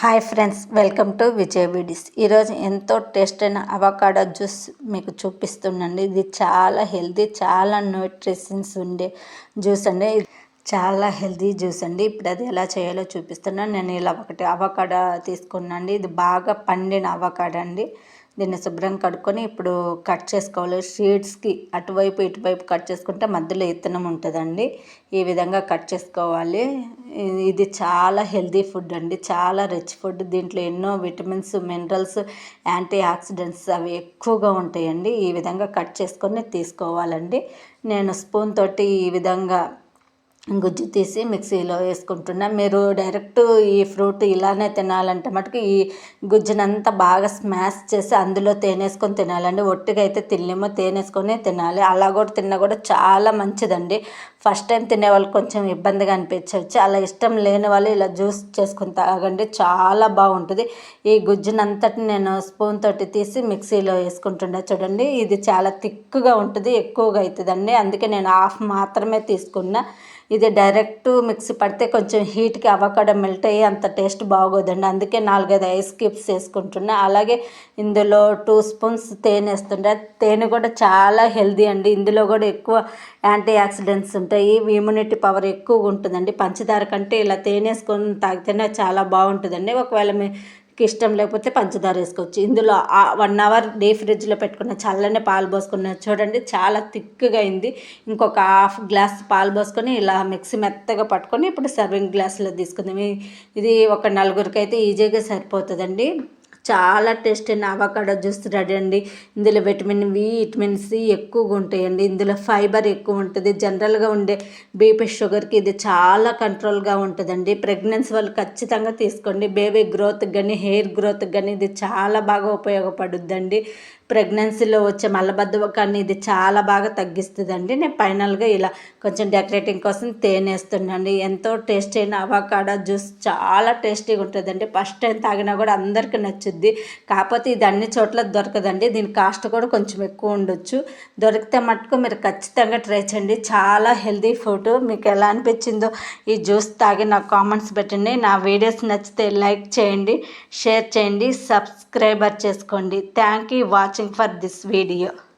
Hi friends welcome to Vijay videos ఈరోజు ఎంతో taste అయిన అవకాడో జ్యూస్ మీకు చూపిస్తున్నాండి ఇది చాలా హెల్తీ చాలా న్యూట్రిషన్స్ ఉండే జ్యూస్ అండి. చాలా హెల్తీ జ్యూస్ అండి. ఇప్పుడు అది ఎలా చేయాలో చూపిస్తున్నాను నేను ఇలా ఒకటి అవకాడో తీసుకున్నాండి ఇది బాగా పండిన అవకాడో అండి. దీన్ని శుభ్రం కడుక్కొని ఇప్పుడు కట్ చేసుకోవాలి. షీట్స్కి అటువైపు ఇటువైపు కట్ చేసుకుంటే మధ్యలో ఇత్తనం ఉంటుందండి. ఈ విధంగా కట్ చేసుకోవాలి. ఇది చాలా హెల్దీ ఫుడ్ అండి. చాలా రిచ్ ఫుడ్. దీంట్లో ఎన్నో విటమిన్స్ మినరల్స్ యాంటీ ఆక్సిడెంట్స్ అవి ఎక్కువగా ఉంటాయండి. ఈ విధంగా కట్ చేసుకొని తీసుకోవాలండి. నేను స్పూన్ తోటి ఈ విధంగా గుజ్జు తీసి మిక్సీలో వేసుకుంటున్నా. మీరు డైరెక్ట్ ఈ ఫ్రూట్ ఇలానే తినాలంటే మటుకు ఈ గుజ్జునంతా బాగా స్మాష్ చేసి అందులో తేనేసుకొని తినాలండి. ఒట్టిగా అయితే తినలేమో తేనేసుకొని తినాలి. అలా కూడా తిన్నా కూడా చాలా మంచిదండి. ఫస్ట్ టైం తినే వాళ్ళు కొంచెం ఇబ్బందిగా అనిపించవచ్చు. అలా ఇష్టం లేని వాళ్ళు ఇలా జ్యూస్ చేసుకొని తాగండి. చాలా బాగుంటుంది. ఈ గుజ్జునంతటి నేను స్పూన్ తోటి తీసి మిక్సీలో వేసుకుంటుండే చూడండి ఇది చాలా థిక్గా ఉంటుంది ఎక్కువగా అవుతుందండి. అందుకే నేను హాఫ్ మాత్రమే తీసుకున్నా. ఇది డైరెక్ట్ మిక్సీ పడితే కొంచెం హీట్కి అవకాడో మెల్ట్ అయ్యి అంత టేస్ట్ బాగోదండి. అందుకే నాలుగైదు ఐస్ క్యూబ్స్ వేసుకుంటున్నా. అలాగే ఇందులో టూ స్పూన్స్ తేనె వేస్తుంటే తేనె కూడా చాలా హెల్దీ అండి. ఇందులో కూడా ఎక్కువ యాంటీ ఆక్సిడెంట్స్ ఉంటాయి. ఇమ్యూనిటీ పవర్ ఎక్కువగా ఉంటుందండి. పంచదార కంటే ఇలా తేనె వేసుకొని తాగితేనే చాలా బాగుంటుందండి. ఒకవేళ మీ ఇష్టం లేకపోతే పంచదార వేసుకోవచ్చు. ఇందులో వన్ అవర్ డే ఫ్రిడ్జ్లో పెట్టుకున్న చల్లని పాలు పోసుకున్న చూడండి చాలా థిక్గా అయింది. ఇంకొక హాఫ్ గ్లాస్ పాలు పోసుకొని ఇలా మిక్సీ మెత్తగా పట్టుకొని ఇప్పుడు సర్వింగ్ గ్లాస్లో తీసుకుందాం. ఇది ఒక నలుగురికి అయితే ఈజీగా సరిపోతుందండి. చాలా టేస్ట్ అయిన అవకాడో జ్యూస్ రెడీ అండి. ఇందులో విటమిన్ వి విటమిన్ సి ఎక్కువగా ఉంటాయండి. ఇందులో ఫైబర్ ఎక్కువ ఉంటుంది. జనరల్గా ఉండే బీపీ షుగర్కి ఇది చాలా కంట్రోల్గా ఉంటుందండి. ప్రెగ్నెన్సీ వాళ్ళు ఖచ్చితంగా తీసుకోండి. బేబీ గ్రోత్కి కానీ హెయిర్ గ్రోత్కి కానీ ఇది చాలా బాగా ఉపయోగపడుద్దండి. ప్రెగ్నెన్సీలో వచ్చే మలబద్ధకాన్ని ఇది చాలా బాగా తగ్గిస్తుందండి. నేను ఫైనల్గా ఇలా కొంచెం డెకరేటింగ్ కోసం తేనేస్తున్నాండి ఎంతో టేస్ట్ అయిన అవకాడో జ్యూస్ చాలా టేస్టీగా ఉంటుందండి. ఫస్ట్ టైం తాగినా కూడా అందరికీ నచ్చుద్ది. కాకపోతే ఇది అన్ని చోట్ల దొరకదండి. దీని కాస్ట్ కూడా కొంచెం ఎక్కువ ఉండొచ్చు. దొరికితే మటుకు మీరు ఖచ్చితంగా ట్రై చేయండి. చాలా హెల్దీ ఫుడ్. మీకు ఎలా అనిపించిందో ఈ జ్యూస్ తాగి నాకు కామెంట్స్ పెట్టండి. నా వీడియోస్ నచ్చితే లైక్ చేయండి షేర్ చేయండి సబ్స్క్రైబర్ చేసుకోండి. Thank you watching. Watching for this video.